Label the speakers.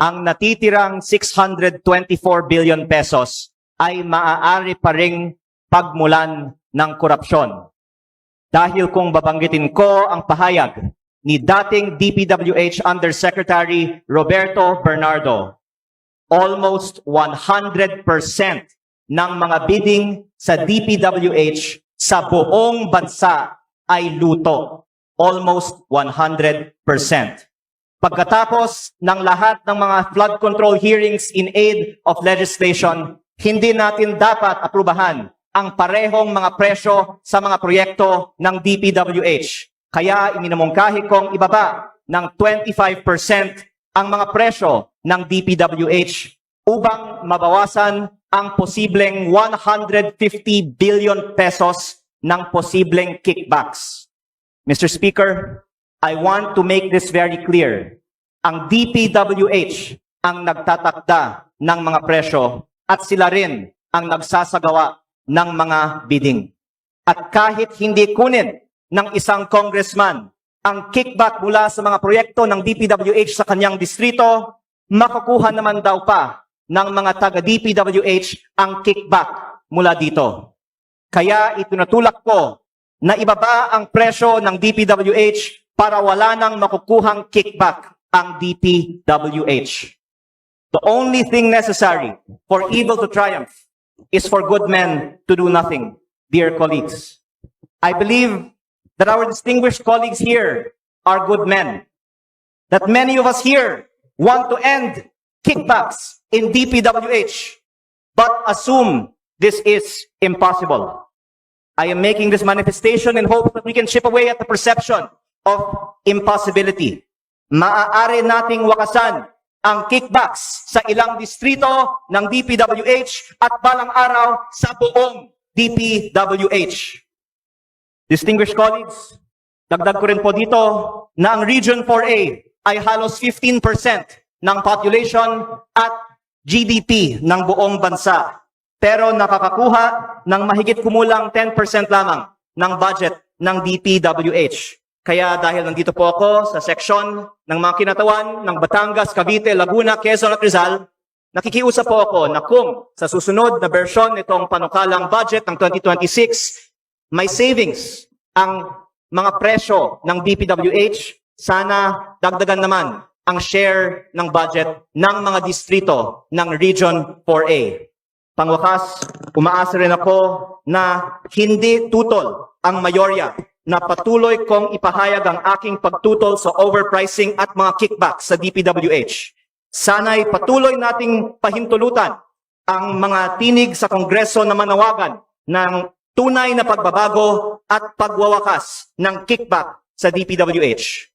Speaker 1: ang natitirang 624 billion pesos ay maaari pa ring pagmulan ng korupsyon. Dahil kung babanggitin ko ang pahayag ni dating DPWH Undersecretary Roberto Bernardo, almost 100% ng mga bidding sa DPWH sa buong bansa ay luto. Almost 100%. Pagkatapos ng lahat ng mga flood control hearings in aid of legislation, hindi natin dapat aprubahan ang parehong mga presyo sa mga proyekto ng DPWH. Kaya iminamungkahi kong ibaba ng 25% ang mga presyo ng DPWH upang mabawasan ang posibleng 150 billion pesos ng posibleng kickbacks. Mr. Speaker, I want to make this very clear. Ang DPWH ang nagtatakda ng mga presyo at sila rin ang nagsasagawa ng mga bidding. At kahit hindi kunin ng isang congressman ang kickback mula sa mga proyekto ng DPWH sa kanyang distrito, makukuha naman daw pa ng mga taga-DPWH ang kickback mula dito. Kaya itinutulak ko na ibaba ang presyo ng DPWH para wala nang makukuhang kickback ang DPWH. The only thing necessary for evil to triumph is for good men to do nothing, dear colleagues. I believe that our distinguished colleagues here are good men. That many of us here want to end kickbacks in DPWH, but assume this is impossible. I am making this manifestation in hopes that we can chip away at the perception of impossibility. Maaari nating wakasan ang kickbacks sa ilang distrito ng DPWH at balang araw sa buong DPWH. Distinguished colleagues, dagdag ko rin po dito na ang Region 4A ay halos 15% ng population at GDP ng buong bansa. Pero nakakakuha ng mahigit kumulang 10% lamang ng budget ng DPWH. Kaya dahil nandito po ako sa seksyon ng mga kinatawan ng Batangas, Cavite, Laguna, Quezon at Rizal, nakikiusap po ako na kung sa susunod na bersyon nitong panukalang budget ng 2026, may savings ang mga presyo ng DPWH, sana dagdagan naman ang share ng budget ng mga distrito ng Region 4A. Pangwakas, umaasa rin ako na hindi tutol ang mayorya na patuloy kong ipahayag ang aking pagtutol sa overpricing at mga kickbacks sa DPWH. Sana'y patuloy nating pahintulutan ang mga tinig sa Kongreso na manawagan ng tunay na pagbabago at pagwawakas ng kickback sa DPWH.